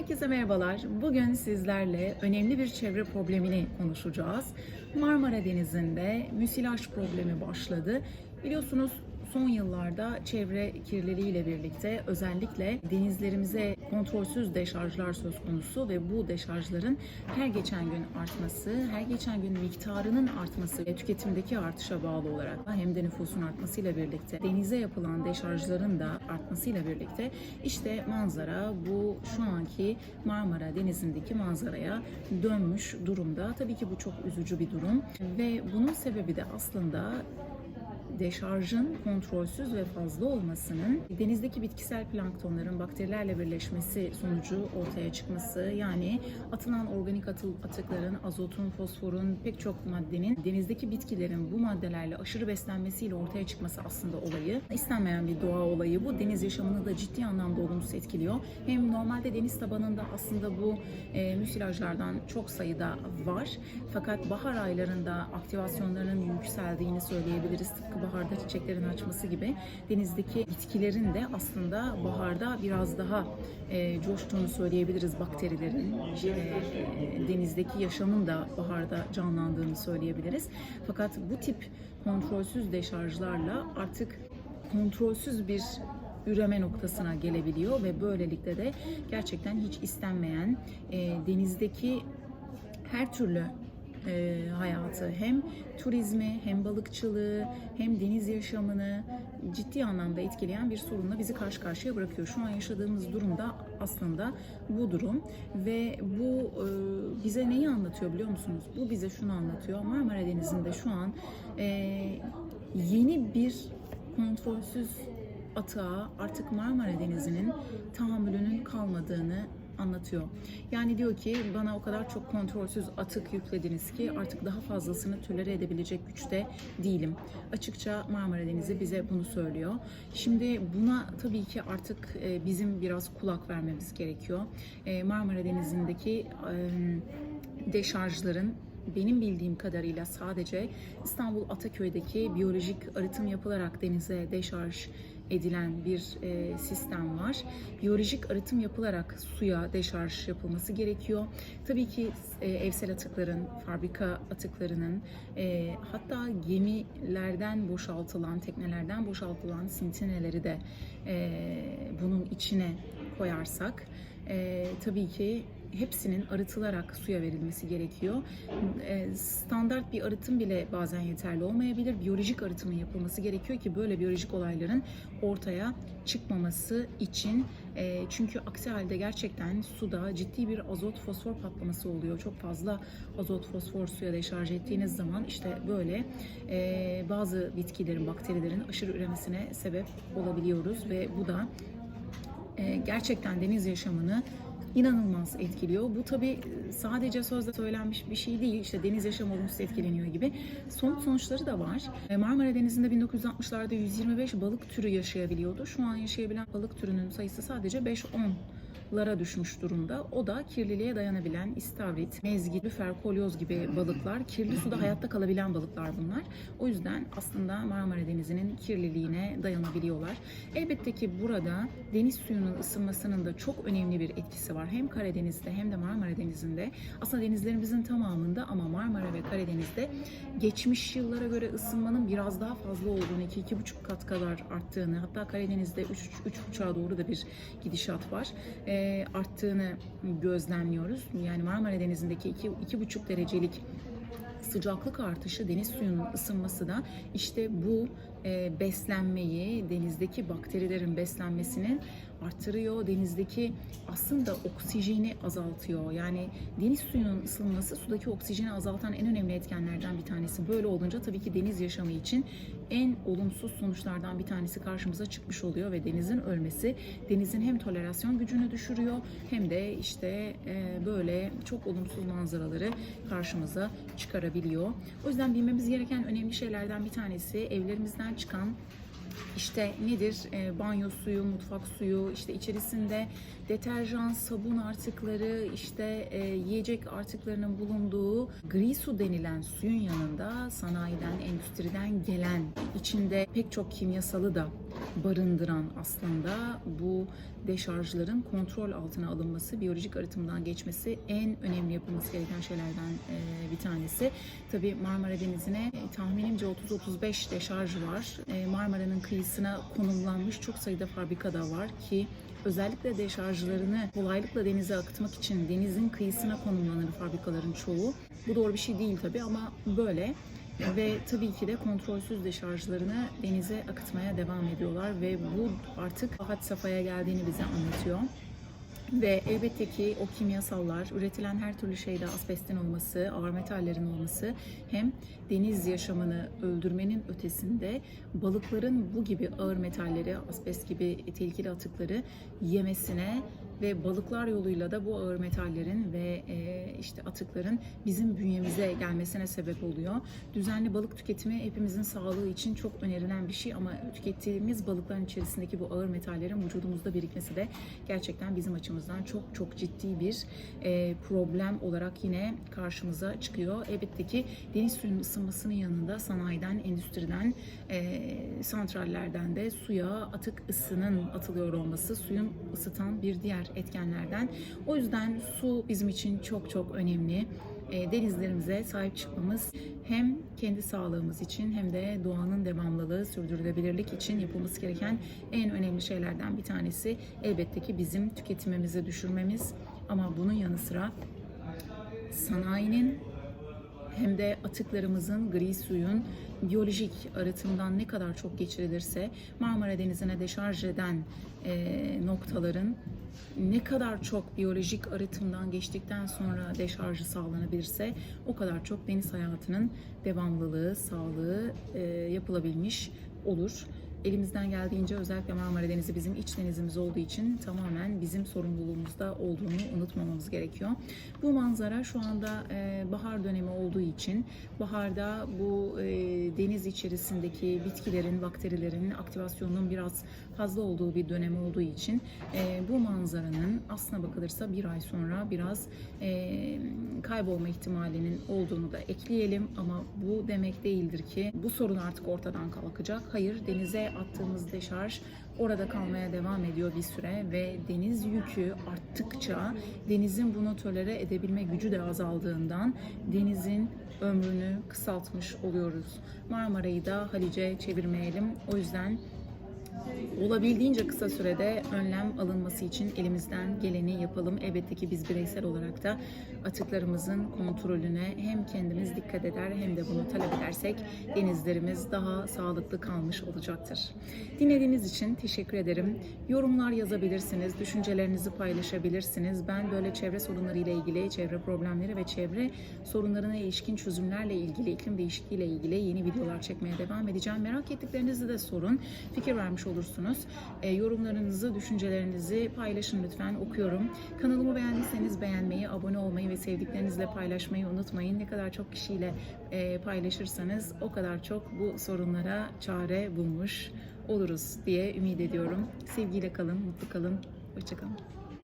Herkese merhabalar. Bugün sizlerle önemli bir çevre problemini konuşacağız. Marmara Denizi'nde müsilaj problemi başladı. Biliyorsunuz son yıllarda çevre kirliliğiyle birlikte özellikle denizlerimize kontrolsüz deşarjlar söz konusu ve bu deşarjların her geçen gün artması, her geçen gün miktarının artması ve tüketimdeki artışa bağlı olarak hem de nüfusun artmasıyla birlikte denize yapılan deşarjların da artmasıyla birlikte işte manzara bu şu anki Marmara Denizi'ndeki manzaraya dönmüş durumda. Tabii ki bu çok üzücü bir durum ve bunun sebebi de aslında deşarjın kontrolsüz ve fazla olmasının denizdeki bitkisel planktonların bakterilerle birleşmesi sonucu ortaya çıkması yani atılan organik atıkların, azotun, fosforun pek çok maddenin denizdeki bitkilerin bu maddelerle aşırı beslenmesiyle ortaya çıkması aslında olayı. İstenmeyen bir doğa olayı bu. Deniz yaşamını da ciddi anlamda olumsuz etkiliyor. Hem normalde deniz tabanında aslında bu e, müsilajlardan çok sayıda var. Fakat bahar aylarında aktivasyonlarının yükseldiğini söyleyebiliriz. Tıpkı baharda çiçeklerin açması gibi denizdeki bitkilerin de aslında baharda biraz daha e, coştuğunu söyleyebiliriz bakterilerin. E, denizdeki yaşamın da baharda canlandığını söyleyebiliriz. Fakat bu tip kontrolsüz deşarjlarla artık kontrolsüz bir üreme noktasına gelebiliyor ve böylelikle de gerçekten hiç istenmeyen e, denizdeki her türlü e, hayatı hem turizmi hem balıkçılığı hem deniz yaşamını ciddi anlamda etkileyen bir sorunla bizi karşı karşıya bırakıyor. Şu an yaşadığımız durumda aslında bu durum ve bu e, bize neyi anlatıyor biliyor musunuz? Bu bize şunu anlatıyor. Marmara Denizi'nde şu an e, yeni bir kontrolsüz atığa artık Marmara Denizi'nin tahammülünün kalmadığını anlatıyor. Yani diyor ki bana o kadar çok kontrolsüz atık yüklediniz ki artık daha fazlasını tolere edebilecek güçte değilim. Açıkça Marmara Denizi bize bunu söylüyor. Şimdi buna tabii ki artık e, bizim biraz kulak vermemiz gerekiyor. E, Marmara Denizi'ndeki deşarjların benim bildiğim kadarıyla sadece İstanbul Ataköy'deki biyolojik arıtım yapılarak denize deşarj edilen bir e, sistem var. Biyolojik arıtım yapılarak suya deşarj yapılması gerekiyor. Tabii ki e, evsel atıkların, fabrika atıklarının, e, hatta gemilerden boşaltılan, teknelerden boşaltılan sintineleri de e, bunun içine koyarsak, e, tabii ki hepsinin arıtılarak suya verilmesi gerekiyor. E, standart bir arıtım bile bazen yeterli olmayabilir. Biyolojik arıtımın yapılması gerekiyor ki böyle biyolojik olayların ortaya çıkmaması için. E, çünkü aksi halde gerçekten suda ciddi bir azot fosfor patlaması oluyor. Çok fazla azot fosfor suya deşarj ettiğiniz zaman işte böyle e, bazı bitkilerin, bakterilerin aşırı üremesine sebep olabiliyoruz ve bu da gerçekten deniz yaşamını inanılmaz etkiliyor. Bu tabi sadece sözde söylenmiş bir şey değil. İşte deniz yaşamı olumsuz etkileniyor gibi. Somut sonuçları da var. Marmara Denizi'nde 1960'larda 125 balık türü yaşayabiliyordu. Şu an yaşayabilen balık türünün sayısı sadece 5-10 lara düşmüş durumda. O da kirliliğe dayanabilen istavrit, mezgit, lüfer, kolyoz gibi balıklar. Kirli suda hayatta kalabilen balıklar bunlar. O yüzden aslında Marmara Denizi'nin kirliliğine dayanabiliyorlar. Elbette ki burada deniz suyunun ısınmasının da çok önemli bir etkisi var. Hem Karadeniz'de hem de Marmara Denizi'nde. Aslında denizlerimizin tamamında ama Marmara ve Karadeniz'de geçmiş yıllara göre ısınmanın biraz daha fazla olduğunu, 2-2,5 kat kadar arttığını, hatta Karadeniz'de 3-3,5'a doğru da bir gidişat var. E, arttığını gözlemliyoruz. Yani Marmara Denizi'ndeki 2,5 derecelik sıcaklık artışı, deniz suyunun ısınması da işte bu e, beslenmeyi, denizdeki bakterilerin beslenmesinin arttırıyor. Denizdeki aslında oksijeni azaltıyor. Yani deniz suyunun ısınması sudaki oksijeni azaltan en önemli etkenlerden bir tanesi. Böyle olunca tabii ki deniz yaşamı için en olumsuz sonuçlardan bir tanesi karşımıza çıkmış oluyor ve denizin ölmesi denizin hem tolerasyon gücünü düşürüyor hem de işte e, böyle çok olumsuz manzaraları karşımıza çıkarabiliyor. O yüzden bilmemiz gereken önemli şeylerden bir tanesi evlerimizden çıkan işte nedir? E, banyo suyu, mutfak suyu, işte içerisinde deterjan, sabun artıkları, işte e, yiyecek artıklarının bulunduğu gri su denilen suyun yanında sanayiden, endüstriden gelen, içinde pek çok kimyasalı da barındıran aslında bu deşarjların kontrol altına alınması, biyolojik arıtımdan geçmesi en önemli yapılması gereken şeylerden e, bir tanesi. Tabii Marmara Denizi'ne tahminimce 30-35 deşarj var. E, Marmara'nın kıyısına konumlanmış çok sayıda fabrikada var ki özellikle deşarjlarını kolaylıkla denize akıtmak için denizin kıyısına konumlanır fabrikaların çoğu. Bu doğru bir şey değil tabii ama böyle. Ve tabii ki de kontrolsüz deşarjlarını denize akıtmaya devam ediyorlar ve bu artık had safhaya geldiğini bize anlatıyor. Ve elbette ki o kimyasallar, üretilen her türlü şeyde asbestin olması, ağır metallerin olması hem deniz yaşamını öldürmenin ötesinde balıkların bu gibi ağır metalleri, asbest gibi tehlikeli atıkları yemesine ve balıklar yoluyla da bu ağır metallerin ve e, işte atıkların bizim bünyemize gelmesine sebep oluyor. Düzenli balık tüketimi hepimizin sağlığı için çok önerilen bir şey ama tükettiğimiz balıkların içerisindeki bu ağır metallerin vücudumuzda birikmesi de gerçekten bizim açımızdan çok çok ciddi bir e, problem olarak yine karşımıza çıkıyor. Elbette ki deniz suyunun ısınmasının yanında sanayiden, endüstriden, e, santrallerden de suya atık ısının atılıyor olması suyun ısıtan bir diğer etkenlerden. O yüzden su bizim için çok çok önemli. E, denizlerimize sahip çıkmamız hem kendi sağlığımız için hem de doğanın devamlılığı, sürdürülebilirlik için yapılması gereken en önemli şeylerden bir tanesi elbette ki bizim tüketimimizi düşürmemiz ama bunun yanı sıra sanayinin hem de atıklarımızın, gri suyun biyolojik arıtımdan ne kadar çok geçirilirse Marmara Denizi'ne deşarj eden e, noktaların ne kadar çok biyolojik arıtımdan geçtikten sonra deşarjı sağlanabilirse o kadar çok deniz hayatının devamlılığı, sağlığı e, yapılabilmiş olur. Elimizden geldiğince özellikle Marmara Denizi bizim iç denizimiz olduğu için tamamen bizim sorumluluğumuzda olduğunu unutmamamız gerekiyor. Bu manzara şu anda e, bahar dönemi olduğu için baharda bu e, deniz içerisindeki bitkilerin, bakterilerin aktivasyonunun biraz fazla olduğu bir dönem olduğu için e, bu manzaranın aslına bakılırsa bir ay sonra biraz e, kaybolma ihtimalinin olduğunu da ekleyelim ama bu demek değildir ki bu sorun artık ortadan kalkacak. Hayır denize attığımız deşarj orada kalmaya devam ediyor bir süre ve deniz yükü arttıkça denizin bunu tolere edebilme gücü de azaldığından denizin ömrünü kısaltmış oluyoruz. Marmara'yı da Halice çevirmeyelim. O yüzden olabildiğince kısa sürede önlem alınması için elimizden geleni yapalım. Elbette ki biz bireysel olarak da atıklarımızın kontrolüne hem kendimiz dikkat eder hem de bunu talep edersek denizlerimiz daha sağlıklı kalmış olacaktır. Dinlediğiniz için teşekkür ederim. Yorumlar yazabilirsiniz, düşüncelerinizi paylaşabilirsiniz. Ben böyle çevre sorunları ile ilgili, çevre problemleri ve çevre sorunlarına ilişkin çözümlerle ilgili, iklim değişikliği ile ilgili yeni videolar çekmeye devam edeceğim. Merak ettiklerinizi de sorun. Fikir vermiş olursunuz. E, yorumlarınızı, düşüncelerinizi paylaşın lütfen. Okuyorum. Kanalımı beğendiyseniz beğenmeyi, abone olmayı ve sevdiklerinizle paylaşmayı unutmayın. Ne kadar çok kişiyle e, paylaşırsanız o kadar çok bu sorunlara çare bulmuş oluruz diye ümit ediyorum. Sevgiyle kalın, mutlu kalın. Hoşçakalın.